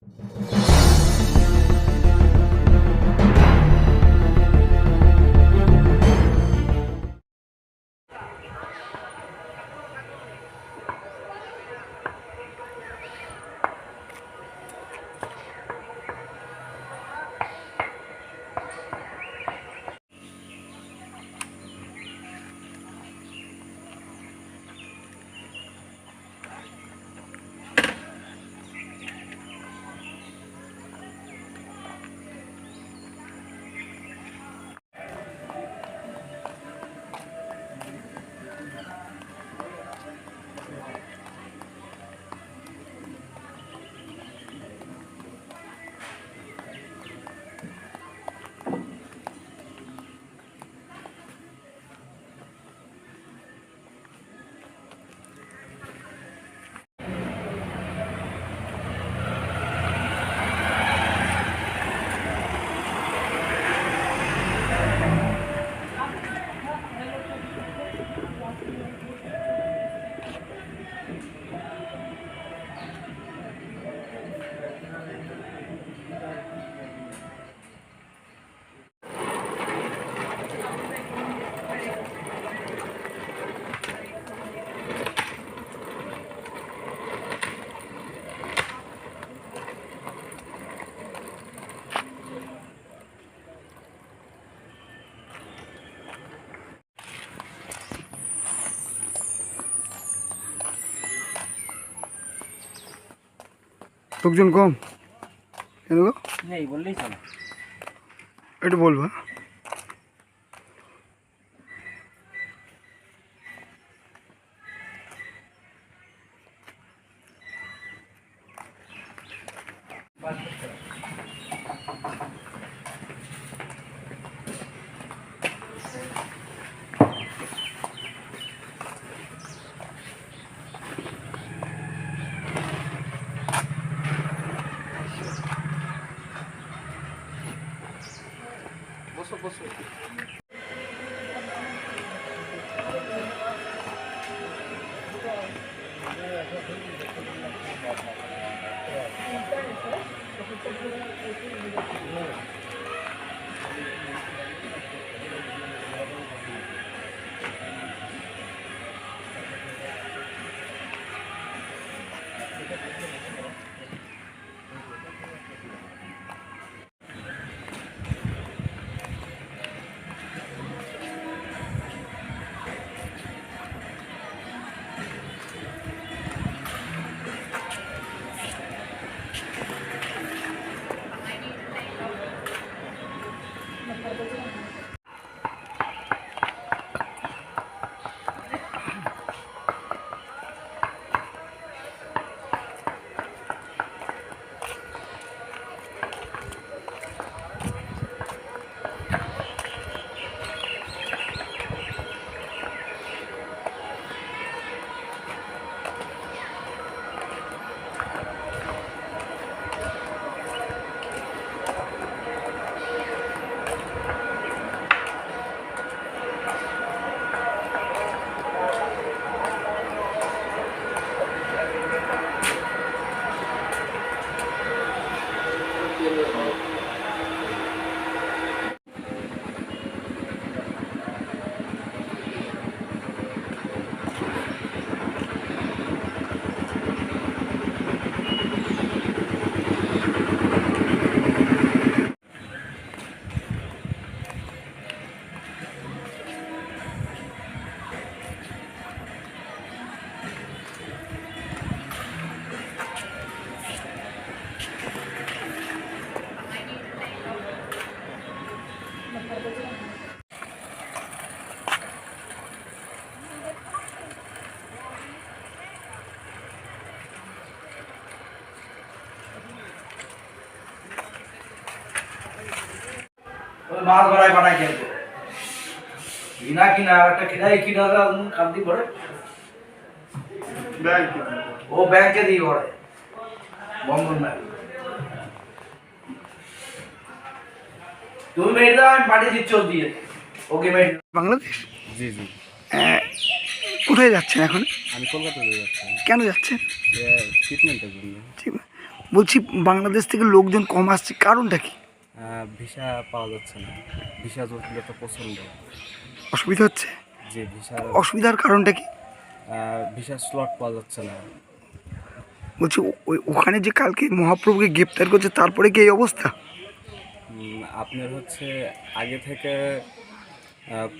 you লোকজন কম? কেন গো? নেই বললেই চলে। একটু বলব। হ্যাঁ? ওই মাছ খেলতো। কিনা কিনা আর একটা কিনা এই কিনা কান্তি পড়ে। ও ব্যাংকে দিয়ে পড়ে। বন্ধন ব্যাংক তুমি আমি পাঠিয়ে দিচ্ছি দিয়ে। ওকে মেরে বাংলাদেশ? জি জি। কোথায় যাচ্ছেন এখন? আমি কলকাতাতে যাচ্ছি। কেন যাচ্ছেন? ট্রিটমেন্টের জন্য। ঠিক বলছি বাংলাদেশ থেকে লোকজন কম আসছে কারণটা কি? ভিসা পাওয়া যাচ্ছে না। ভিসা জটিলতা প্রচণ্ড অসুবিধা হচ্ছে? যে ভিসা অসুবিধার কারণটা কি? ভিসা স্লট পাওয়া যাচ্ছে না। বলছি ওই- ওখানে যে কালকে মহাপ্রভুকে গ্রেপ্তার করছে তারপরে কি এই অবস্থা? আপনার হচ্ছে আগে থেকে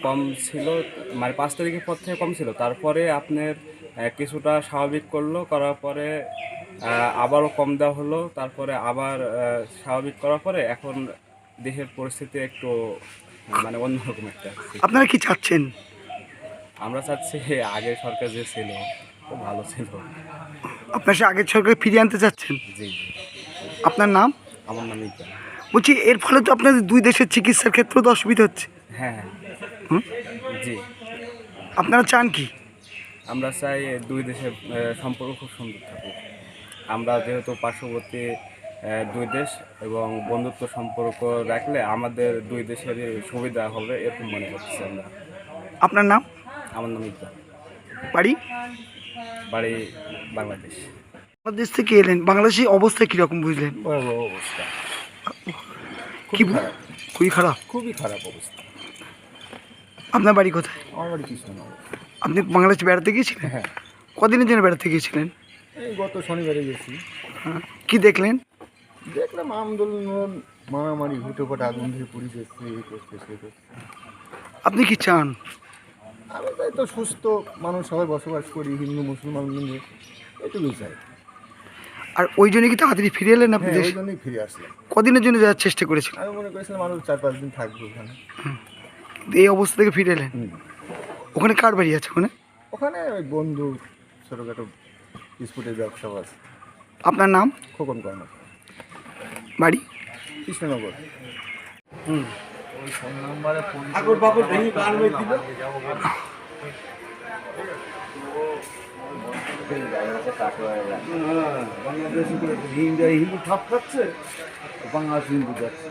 কম ছিল মানে পাঁচ তারিখের পর থেকে কম ছিল। তারপরে আপনার কিছুটা স্বাভাবিক করল করার পরে আবারও কম দেওয়া হলো। তারপরে আবার স্বাভাবিক করার পরে এখন দেশের পরিস্থিতি একটু মানে অন্যরকম একটা আপনারা কি চাচ্ছেন? আমরা চাচ্ছি আগের সরকার যে ছিল খুব ভালো ছিল। আপনার সে আগের সরকার ফিরিয়ে আনতে চাচ্ছেন? জি আপনার নাম? আমার নাম ইকবাল। বলছি এর ফলে তো আপনাদের দুই দেশের চিকিৎসার ক্ষেত্রেও তো অসুবিধা হচ্ছে। হ্যাঁ হ্যাঁ? জি। আপনারা চান কি? আমরা চাই দুই দেশের সম্পর্ক খুব সুন্দর থাকুক। আমরা যেহেতু পার্শ্ববর্তী দুই দেশ এবং বন্ধুত্ব সম্পর্ক রাখলে আমাদের দুই দেশেরই সুবিধা হবে এরকম মনে করছি আমরা। আপনার নাম? আমার নাম ইকবাল। বাড়ি? বাড়ি বাংলাদেশ। বাংলাদেশ থেকে এলেন বাংলাদেশের অবস্থা কীরকম বুঝলেন? অবস্থা কি খুবই খারাপ? খুবই খারাপ অবস্থা। আপনার বাড়ি কোথায়? আমার বাড়ি কৃষ্ণনগর। আপনি বাংলাদেশ বেড়াতে গিয়েছিলেন? হ্যাঁ। কদিনের জন্য বেড়াতে গিয়েছিলেন? এই গত শনিবারে গেছি। হ্যাঁ কী দেখলেন? দেখলাম আন্দোলন মারামারি হুটোপাট আগুন করছে সে করছে। আপনি কি চান? আমি তাই তো সুস্থ মানুষ সবাই বসবাস করি হিন্দু মুসলমান মিলে এটুকুই চাই। আর ওই জন্য কি তাড়াতাড়ি ফিরে এলেন আপনি হ্যাঁ দেশে? ওই জন্যই ফিরে আসলাম। কদিনের জন্য যাওয়ার চেষ্টা করেছিলেন? আমি মনে করেছিলাম আরও চার পাঁচ দিন থাকব ওখানে। এই অবস্থা থেকে ফিরে এলেন? হুম। ওখানে কার বাড়ি আছে ওখানে? ওখানে ওই বন্ধু ছোটোখাটো বিস্কুটের ব্যবসা আছে। আপনার নাম? খোকন কর্ম বাড়ি? কৃষ্ণনগর। হিন্দু হিন্দু ঠাপ খাচ্ছে বাংলাদেশ হিন্দু যাচ্ছে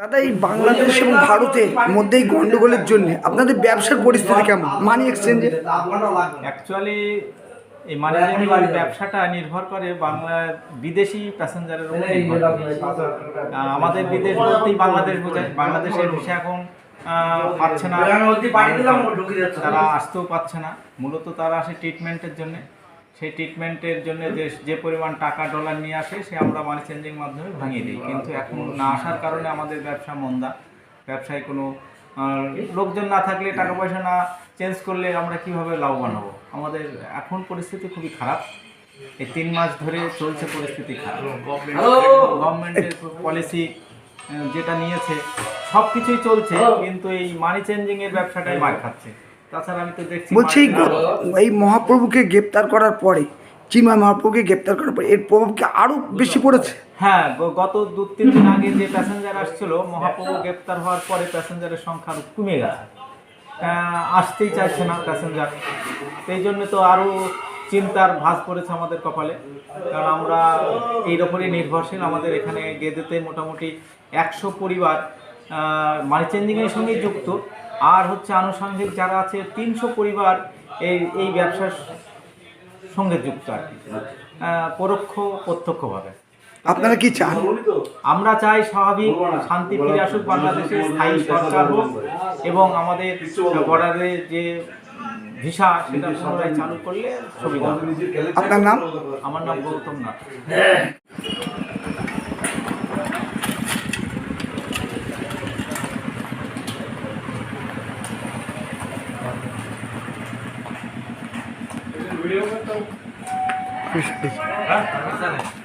দাদা এই বাংলাদেশ এবং ভারতের মধ্যে এই গন্ডগোলের জন্য আপনাদের ব্যবসার পরিস্থিতি কেমন মানি এক্সচেঞ্জে অ্যাকচুয়ালি এই মানি ব্যবসাটা নির্ভর করে বাংলা বিদেশি প্যাসেঞ্জারের উপর আমাদের বিদেশ বলতেই বাংলাদেশ বোঝায় বাংলাদেশের ভিসা এখন আহ, পাচ্ছে না তারা আসতেও পাচ্ছে না মূলত তারা আসে ট্রিটমেন্টের জন্য সেই ট্রিটমেন্টের জন্য যে যে পরিমাণ টাকা ডলার নিয়ে আসে সে আমরা মানি চেঞ্জিং মাধ্যমে ভাঙিয়ে দিই। কিন্তু এখন না আসার কারণে আমাদের ব্যবসা মন্দা। ব্যবসায় কোনো লোকজন না থাকলে টাকা পয়সা না চেঞ্জ করলে আমরা কীভাবে লাভবান হব? আমাদের এখন পরিস্থিতি খুবই খারাপ। এই তিন মাস ধরে চলছে পরিস্থিতি খারাপ। গভর্নমেন্টের পলিসি যেটা নিয়েছে সব কিছুই চলছে কিন্তু এই মানি চেঞ্জিংয়ের ব্যবসাটাই মার খাচ্ছে। তাছাড়া আমি তো দেখছি বলছি এই মহাপ্রভুকে গ্রেপ্তার করার পরে চিন্ময় মহাপ্রভুকে গ্রেপ্তার করার পরে এর প্রভাব কি আরও বেশি পড়েছে? হ্যাঁ গত দু তিন দিন আগে যে প্যাসেঞ্জার আসছিল মহাপ্রভু গ্রেপ্তার হওয়ার পরে প্যাসেঞ্জারের সংখ্যা কমে গেছে। আসতেই চাইছে না প্যাসেঞ্জার। সেই জন্য তো আরও চিন্তার ভাঁজ পড়েছে আমাদের কপালে। কারণ আমরা এই ওপরই নির্ভরশীল আমাদের এখানে গেদেতে মোটামুটি একশো পরিবার মানি চেঞ্জিংয়ের সঙ্গে যুক্ত। আর হচ্ছে আনুষঙ্গিক যারা আছে তিনশো পরিবার এই এই ব্যবসার সঙ্গে যুক্ত আর কি। পরোক্ষ প্রত্যক্ষভাবে। আপনারা কি চান? আমরা চাই স্বাভাবিক শান্তি ফিরে আসুক বাংলাদেশে স্থায়ী সরকার হোক এবং আমাদের বর্ডারে যে ভিসা সেটা পুনরায় চালু করলে সুবিধা আপনার নাম? আমার নাম Gautam Nath. Video ko to. Ha? Saan eh?